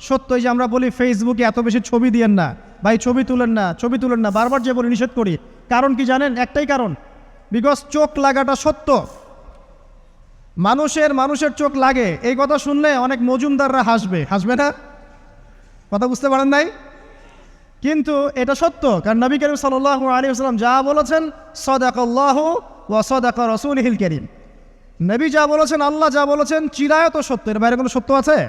সত্য যে আমরা বলি ফেসবুকে এত বেশি ছবি দিয়েন না। ভাই, ছবি তুলেন না, ছবি তুলেন না। বারবার যে বলি নিষেধ করি। কারণ কি জানেন? একটাই কারণ। বিকজ চোখ লাগাটা সত্য। মানুষের মানুষের চোখ লাগে। এই কথা শুনলে অনেক মজুমদাররা হাসবে। হাসবে না? কথা বুঝতে পারেন নাই? কিন্তু এটা সত্য। কারণ নবী করিম সাল্লাহ আলী আসসালাম যা বলেছেন, সদাকল্লাহ ও সদাক রসুল হিল করিম। নবী যা বলেছেন, আল্লাহ যা বলেছেন, চিরায়ত সত্য। এর বাইরে কোনো সত্য আছে?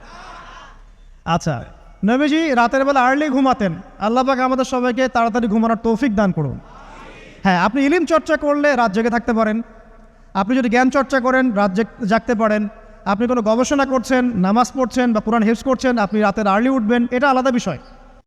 আচ্ছা নবীজি রাতের বেলা আর্লি ঘুমাতেন। আল্লাহবাক আমাদের সবাইকে তাড়াতাড়ি ঘুমানোর তৌফিক দান করুন। হ্যাঁ আপনি ইলিম চর্চা করলে রাত জেগে থাকতে পারেন। আপনি যদি জ্ঞান চর্চা করেন, রাত জাগ- জাগতে পারেন। আপনি কোনো গবেষণা করছেন, নামাজ পড়ছেন বা কোরআন হেফস করছেন, আপনি রাতের আর্লি উঠবেন, এটা আলাদা বিষয়।